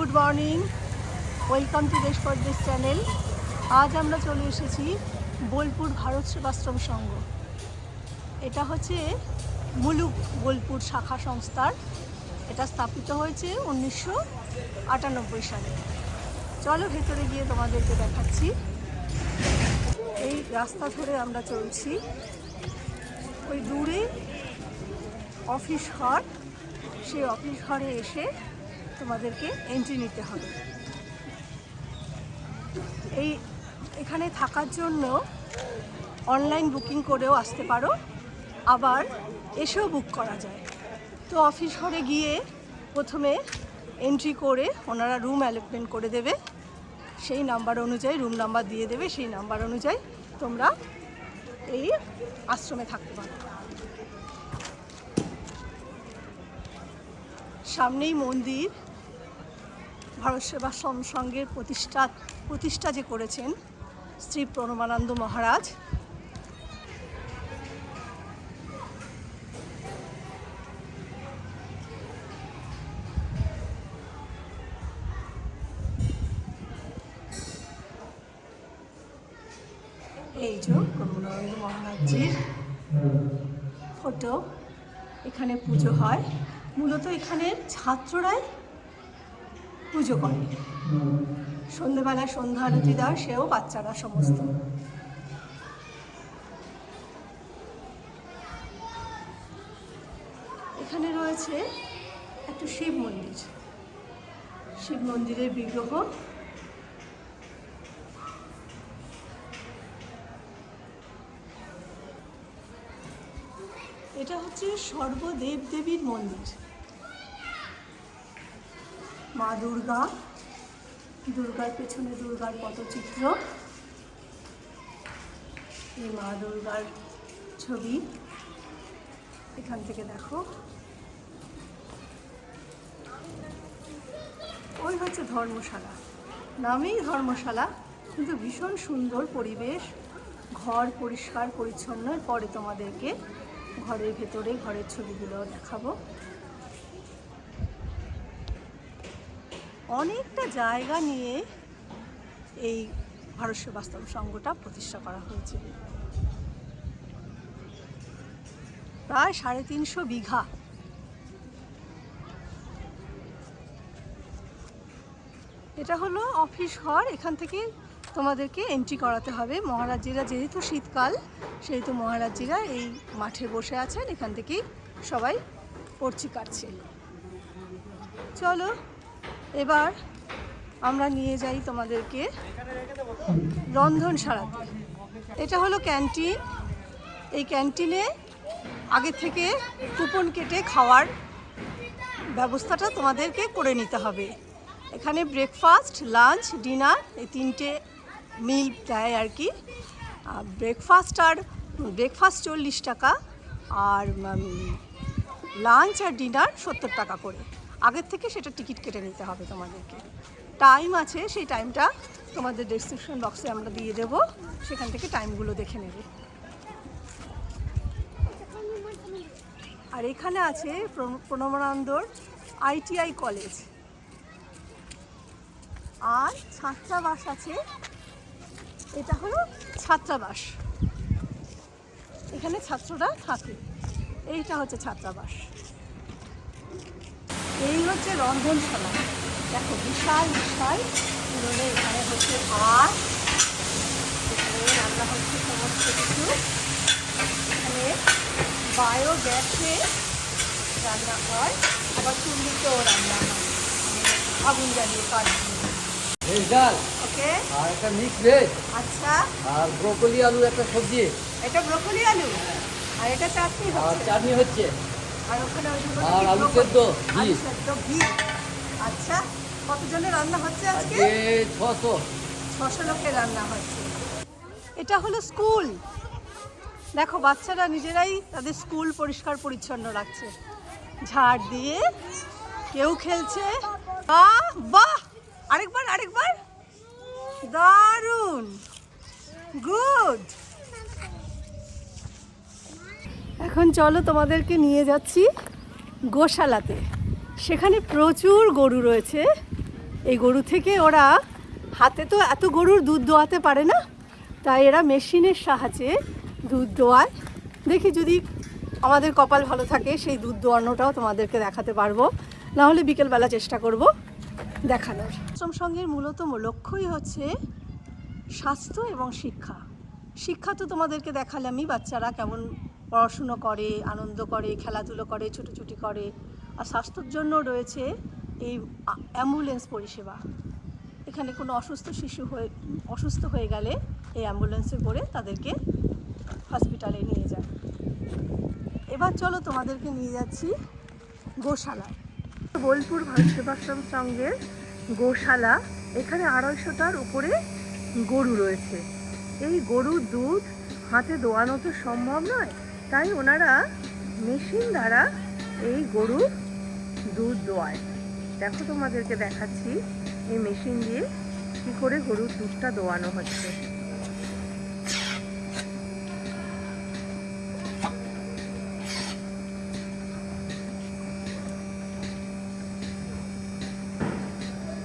Good morning, welcome two দেশ পরদেশ channel. আজ আমরা চলে এসেছি বোলপুর ভারত সেবাশ্রম সংঘ। এটা হচ্ছে মুলুক বোলপুর শাখা সংস্থার। এটা স্থাপিত হয়েছে উনিশশো আটানব্বই সালে। চলো ভেতরে গিয়ে তোমাদেরকে দেখাচ্ছি। এই রাস্তা ধরে আমরা চলছি। ওই দূরে অফিস ঘর। সেই অফিস ঘরে এসে তোমাদেরকে এন্ট্রি নিতে হবে। এই, এখানে থাকার জন্য অনলাইন বুকিং করেও আসতে পারো, আবার এসেও বুক করা যায়। তো অফিস ঘরে গিয়ে প্রথমে এন্ট্রি করে ওনারা রুম অ্যালটমেন্ট করে দেবে। সেই নাম্বার অনুযায়ী রুম নাম্বার দিয়ে দেবে, সেই নাম্বার অনুযায়ী তোমরা এই আশ্রমে থাকতে পারো। সামনেই মন্দির ভারত সেবাশ্রম সংঘের প্রতিষ্ঠা প্রতিষ্ঠা যে করেছেন শ্রী প্রণবানন্দ মহারাজ। এই যে প্রণবানন্দ মহারাজজির ফটো, এখানে পুজো হয়। মূলত এখানের ছাত্ররাই পুজো করে। সন্ধেবেলায় সন্ধ্যা আরতি দেওয়া, সেও বাচ্চারা সমস্ত। এখানে রয়েছে একটা শিব মন্দির। শিব মন্দিরের বিগ্রহ। এটা হচ্ছে সর্বদেব দেবীর মন্দির। মা দুর্গা। দুর্গার পেছনে দুর্গার পটচিত্র। এই মা দুর্গার ছবি। এখান থেকে দেখো। ওই হচ্ছে ধর্মশালা। নামেই ধর্মশালা, কিন্তু ভীষণ সুন্দর পরিবেশ। ঘর পরিষ্কার পরিচ্ছন্ন পরে তোমাদেরকে ঘরের ভেতরে ঘরের ছবিগুলো দেখাবো। অনেকটা জায়গা নিয়ে এই ভারত সেবাশ্রম সংঘটা প্রতিষ্ঠা করা হয়েছিল প্রায় সাড়ে তিনশো বিঘা। এটা হলো অফিস ঘর, এখান থেকে তোমাদেরকে এন্ট্রি করাতে হবে। মহারাজজিরা যেহেতু শীতকাল, সেহেতু মহারাজজিরা এই মাঠে বসে আছেন, এখান থেকেই সবাই পড়ছি কাটছে। চলো এবার আমরা নিয়ে যাই তোমাদেরকে রন্ধনশালাতে এটা হলো ক্যান্টিন। এই ক্যান্টিনে আগে থেকে কুপন কেটে খাওয়ার ব্যবস্থাটা তোমাদেরকে করে নিতে হবে। এখানে ব্রেকফাস্ট লাঞ্চ ডিনার এই তিনটে মিল দেয় আর কি। ব্রেকফাস্ট আর ব্রেকফাস্ট চল্লিশ টাকা আর লাঞ্চ আর ডিনার সত্তর টাকা করে। আগের থেকে সেটা টিকিট কেটে নিতে হবে তোমাদেরকে। টাইম আছে, সেই টাইমটা তোমাদের ডেসক্রিপশন বক্সে আমরা দিয়ে দেবো। সেখান থেকে টাইমগুলো দেখে নেবে। আর এখানে আছে প্রণ- প্রণবানন্দর আইটিআই কলেজ আর ছাত্রাবাস আছে, এটা হলো ছাত্রাবাস। এখানে ছাত্ররা থাকে। এইটা হচ্ছে ছাত্রাবাস। এই হচ্ছে রন্ধনশালা। দেখো বিশাল বিশাল। পুরনো এখানে হচ্ছে ভাত এখানে রান্না হচ্ছে সমস্ত কিছু। এখানে বায়ো গ্যাসে রান্না হয় আবার চুল্লিতেও রান্না হয়। আগুন জ্বালিয়ে কাঠ ভেজ ডাল? ওকে? আর একটা মিক্স ভেজ? আচ্ছা। আর ব্রোকলি আলুর একটা সবজি? এটা ব্রোকলি আলু। আর এটা চাটনি আর হচ্ছে চাটনি হচ্ছে? আর আলু সেদ্ধ। আলু সেদ্ধ ঘি। আচ্ছা কতজনের রান্না হচ্ছে আজকে? আজকে ছশো। ছশো লোকের রান্না হচ্ছে। এটা হলো স্কুল। দেখো বাচ্চারা নিজেরাই তাদের স্কুল পরিষ্কার পরিচ্ছন্ন রাখছে। ঝাড় দিয়ে কেউ খেলছে। বাহ বাহ! আরেকবার আরেকবার। দারুণ। গুড। এখন চলো তোমাদেরকে নিয়ে যাচ্ছি গোশালাতে। সেখানে প্রচুর গরু রয়েছে। এই গরু থেকে ওরা হাতে তো এত গরুর দুধ দোয়াতে পারে না, তাই এরা মেশিনের সাহায্যে দুধ দোয়ায়। দেখি যদি আমাদের কপাল ভালো থাকে, সেই দুধ দোয়ানোটাও তোমাদেরকে দেখাতে পারব। না হলে বিকেলবেলা চেষ্টা করব দেখানোর। আশ্রম সঙ্গের মূলত লক্ষ্যই হচ্ছে স্বাস্থ্য এবং শিক্ষা। শিক্ষা তো তোমাদেরকে দেখালামই, বাচ্চারা কেমন পড়াশুনো করে, আনন্দ করে, খেলাধুলো করে, ছুটোছুটি করে। আর স্বাস্থ্যর জন্য রয়েছে এই অ্যাম্বুলেন্স পরিষেবা। এখানে কোনো অসুস্থ শিশু হয়ে, অসুস্থ হয়ে গেলে এই অ্যাম্বুলেন্সে করে তাদেরকে হসপিটালে নিয়ে যায়। এবার চলো তোমাদেরকে নিয়ে যাচ্ছি গোশালায়। বোলপুর সেবাশ্রম সঙ্গের গোশালা, এখানে আড়াইশোটার উপরে গরু রয়েছে। এই গরুর দুধ হাতে দোয়ানো তো সম্ভব নয়? তাই ওনারা মেশিন দ্বারা এই গরুর দুধ দোয়ায়। দেখো তোমাদেরকে দেখাচ্ছি, এই মেশিন দিয়ে কী করে গরুর দুধটা দোয়ানো হচ্ছে।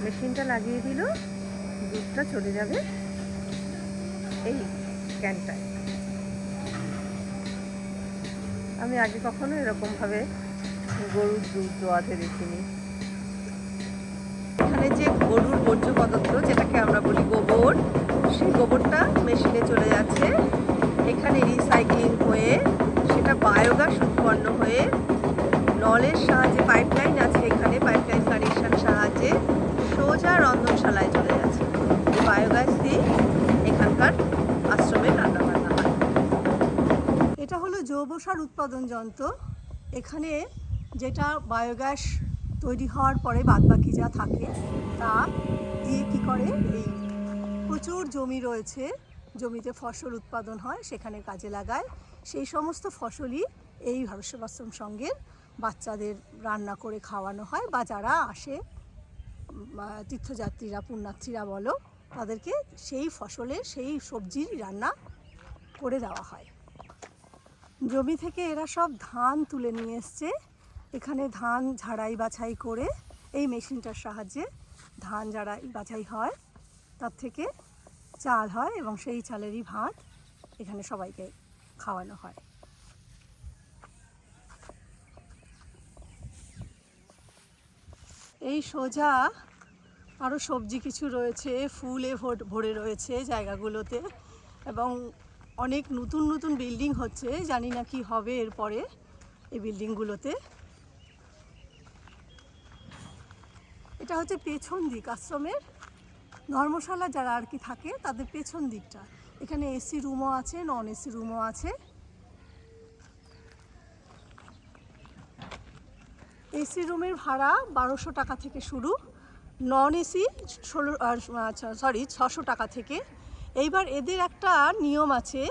মেশিনটা লাগিয়ে দিল, দুধটা চলে যাবে এই ক্যানটায়। আমি আগে কখনো এরকমভাবে গরুর দুধ দোয়াতে দেখিনি। এখানে যে গরুর বর্জ্য পদার্থ, যেটাকে আমরা বলি গোবর, সেই গোবরটা মেশিনে চলে যাচ্ছে। এখানে রিসাইক্লিং হয়ে, সেটা বায়োগ্যাস উৎপন্ন হয়ে, নলের সাহায্যে জৈব সার উৎপাদন যন্ত্র, এখানে যেটা বায়োগ্যাস তৈরি হওয়ার পরে বাদবাকি যা থাকে, তা দিয়ে কি করে? এই প্রচুর জমি রয়েছে, জমিতে ফসল উৎপাদন হয়, সেখানে কাজে লাগায়। সেই সমস্ত ফসলই এই ভারতসেবাশ্রম সঙ্গের বাচ্চাদের রান্না করে খাওয়ানো হয় বা যারা আসে তীর্থযাত্রীরা, পুণ্যার্থীরা বলো, তাদেরকে সেই ফসলের, সেই সবজির রান্না করে দেওয়া হয়। জমি থেকে এরা সব ধান তুলে নিয়ে এসছে। এখানে ধান ঝাড়াই বাছাই করে, এই মেশিনটার সাহায্যে ধান ঝাড়াই বাছাই হয়। তার থেকে চাল হয় এবং সেই চালেরই ভাত এখানে সবাইকে খাওয়ানো হয়। এই সোজা আরও সবজি কিছু রয়েছে, ফুলে ভরে রয়েছে জায়গাগুলোতে এবং অনেক নতুন নতুন বিল্ডিং হচ্ছে, জানি না কি হবে এরপরে এই বিল্ডিংগুলোতে এটা হচ্ছে পেছন দিক আশ্রমের। ধর্মশালা যারা আর কি থাকে, তাদের পেছন দিকটা। এখানে এসি রুমও আছে নন এসি রুমও আছে। এসি রুমের ভাড়া বারোশো টাকা থেকে শুরু। নন এসি ষোলো আচ্ছা সরি ছশো টাকা থেকে এইবার এদের একটা নিয়ম আছে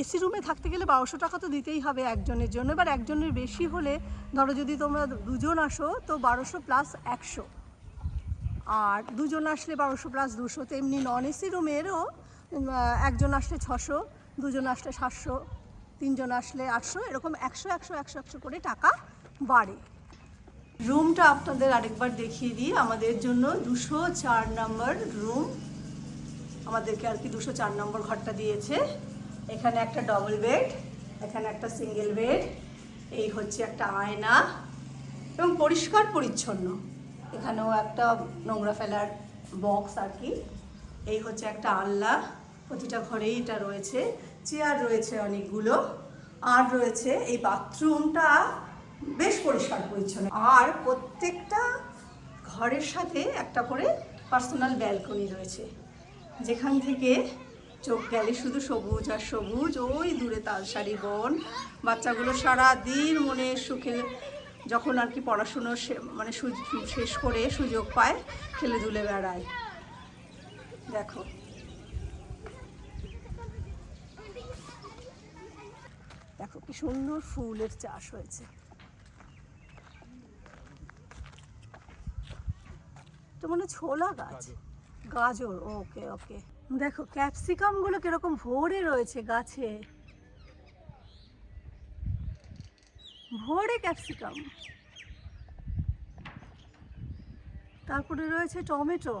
এসি রুমে থাকতে গেলে বারোশো টাকা তো দিতেই হবে একজনের জন্য। এবার একজনের বেশি হলে, ধরো যদি তোমরা দুজন আসো, তো বারোশো প্লাস একশো। আর দুজন আসলে বারোশো প্লাস দুশো, তেমনি নন এসি রুমেরও একজন আসলে ছশো, দুজন আসলে সাতশো, তিনজন আসলে আটশো, এরকম একশো একশো একশো একশো করে টাকা বাড়ে। রুমটা আপনাদের আরেকবার দেখিয়ে দিই, আমাদের জন্য দুশো চার নম্বর রুম আমাদেরকে আর কি দুশো চার নম্বর ঘরটা দিয়েছে। এখানে একটা ডবল বেড এখানে একটা সিঙ্গেল বেড এই হচ্ছে একটা আয়না এবং পরিষ্কার পরিচ্ছন্ন। এখানেও একটা নোংরা ফেলার বক্স আর কি। এই হচ্ছে একটা আলনা, প্রতিটা ঘরেই এটা রয়েছে। চেয়ার রয়েছে অনেকগুলো, আর রয়েছে এই বাথরুমটা বেশ পরিষ্কার পরিচ্ছন্ন। আর প্রত্যেকটা ঘরের সাথে একটা করে পার্সোনাল ব্যালকনি রয়েছে। যেখান থেকে চোখ গেলে শুধু সবুজ আর সবুজ, ওই দূরে তালসারি বন। বাচ্চাগুলো সারা দিন মনে সুখে, যখন আর কি পড়াশুনো মানে শেষ করে সুযোগ পায় খেলে দুলে বেড়ায়। দেখো। দেখো কি সুন্দর ফুলের চাষ হয়েছে। তো মনে ছোলা গাছ। গাজর, ওকে ওকে। দেখো ক্যাপসিকামগুলো কীরকম ভরে রয়েছে গাছে। ভোরে ক্যাপসিকাম। তারপরে রয়েছে টমেটো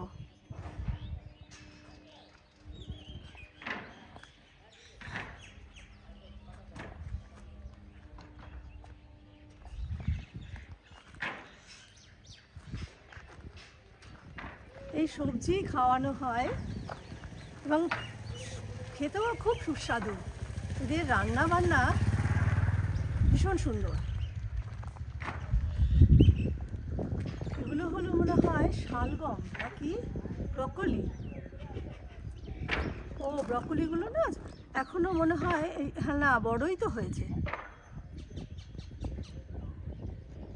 এই সবজি খাওয়ানো হয় এবং খেতেও খুব সুস্বাদু। এদের রান্না বান্না ভীষণ সুন্দর। এগুলো হলো মনে হয় শালগম নাকি ব্রকলি। ও, ব্রকলিগুলো না এখনও মনে হয় হ্যাঁ না, বড়ই তো হয়েছে।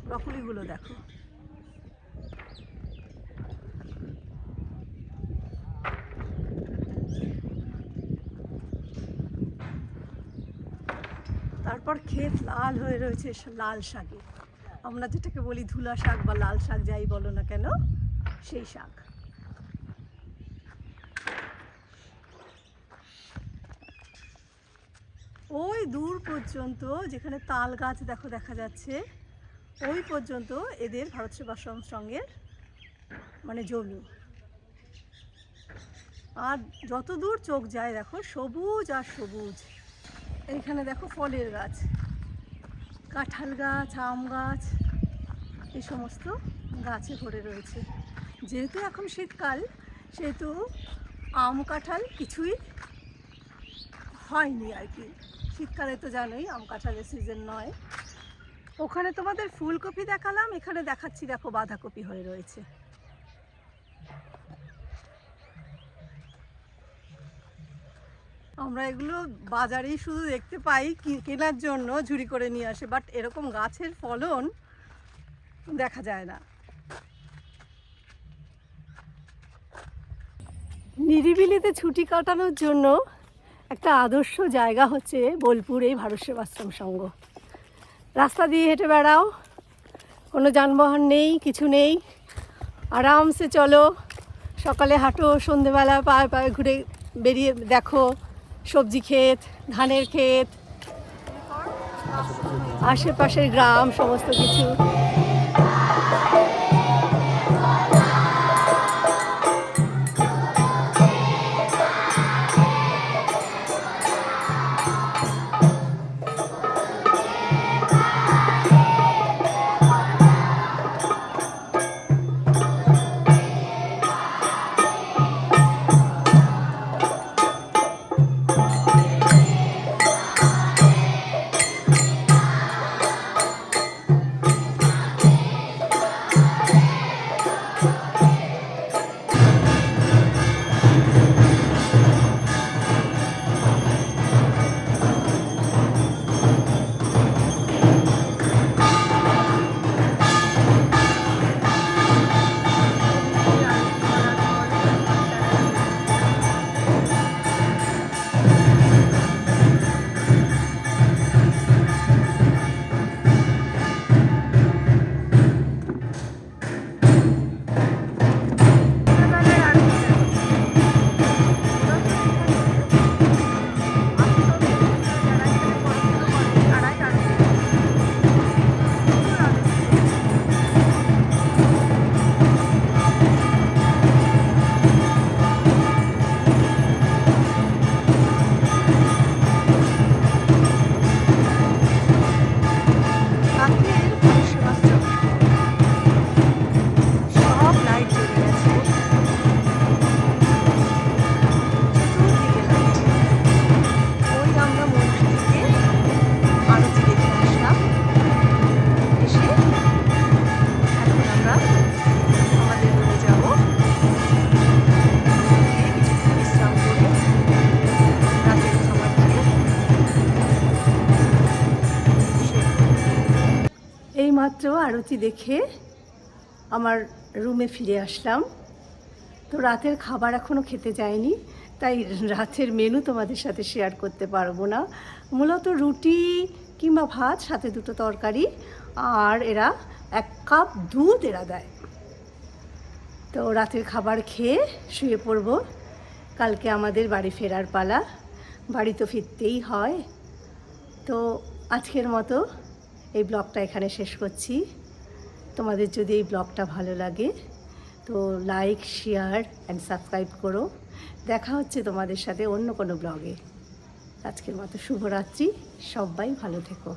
ব্রকলিগুলো দেখো তারপর ক্ষেত লাল হয়ে রয়েছে লাল শাকে। আমরা যেটাকে বলি ধুলা শাক বা লাল শাক, যাই বলো না কেন, সেই শাক। ওই দূর পর্যন্ত যেখানে তাল গাছ, দেখো দেখা যাচ্ছে, ওই পর্যন্ত এদের ভারত সেবাশ্রম সঙ্গের মানে জমি। আর যত দূর চোখ যায়, দেখো সবুজ আর সবুজ। এইখানে দেখো ফলের গাছ। কাঁঠাল গাছ, আম গাছ, এই সমস্ত গাছে ভরে রয়েছে। যেহেতু এখন শীতকাল, সেহেতু আম, কাঁঠাল কিছুই হয়নি আর কি। শীতকালে তো জানোই, আম, কাঁঠালের সিজন নয়। ওখানে তোমাদের ফুলকপি দেখালাম, এখানে দেখাচ্ছি, দেখো বাঁধাকপি হয়ে রয়েছে। আমরা এগুলো বাজারেই শুধু দেখতে পাই কেনার জন্য ঝুড়ি করে নিয়ে আসে বাট এরকম গাছের ফলন দেখা যায় না। নিরিবিলিতে ছুটি কাটানোর জন্য একটা আদর্শ জায়গা হচ্ছে বোলপুর এই ভারত সেবাশ্রম সংঘ। রাস্তা দিয়ে হেঁটে বেড়াও, কোনো যানবাহন নেই, কিছু নেই, আরামসে চলো, সকালে হাঁটো, সন্ধেবেলা পায়ে পায়ে ঘুরে বেরিয়ে দেখো সবজি ক্ষেত ধানের ক্ষেত আশেপাশের গ্রাম সমস্ত কিছু। এইমাত্র আরতি দেখে আমার রুমে ফিরে আসলাম। তো রাতের খাবার এখনও খেতে যায়নি তাই রাতের মেনু তোমাদের সাথে শেয়ার করতে পারব না। মূলত রুটি কিংবা ভাত, সাথে দুটো তরকারি, আর এরা এক কাপ দুধ এরা দেয়। তো রাতের খাবার খেয়ে শুয়ে পড়ব। কালকে আমাদের বাড়ি ফেরার পালা, বাড়ি তো ফিরতেই হয়। তো আজকের মতো এই ব্লগটা এখানে শেষ করছি। তোমাদের যদি এই ব্লগটা ভালো লাগে, তো লাইক, শেয়ার অ্যান্ড সাবস্ক্রাইব করো। দেখা হচ্ছে তোমাদের সাথে অন্য কোনো ব্লগে। আজকের মতো শুভরাত্রি। সবাই ভালো থেকো।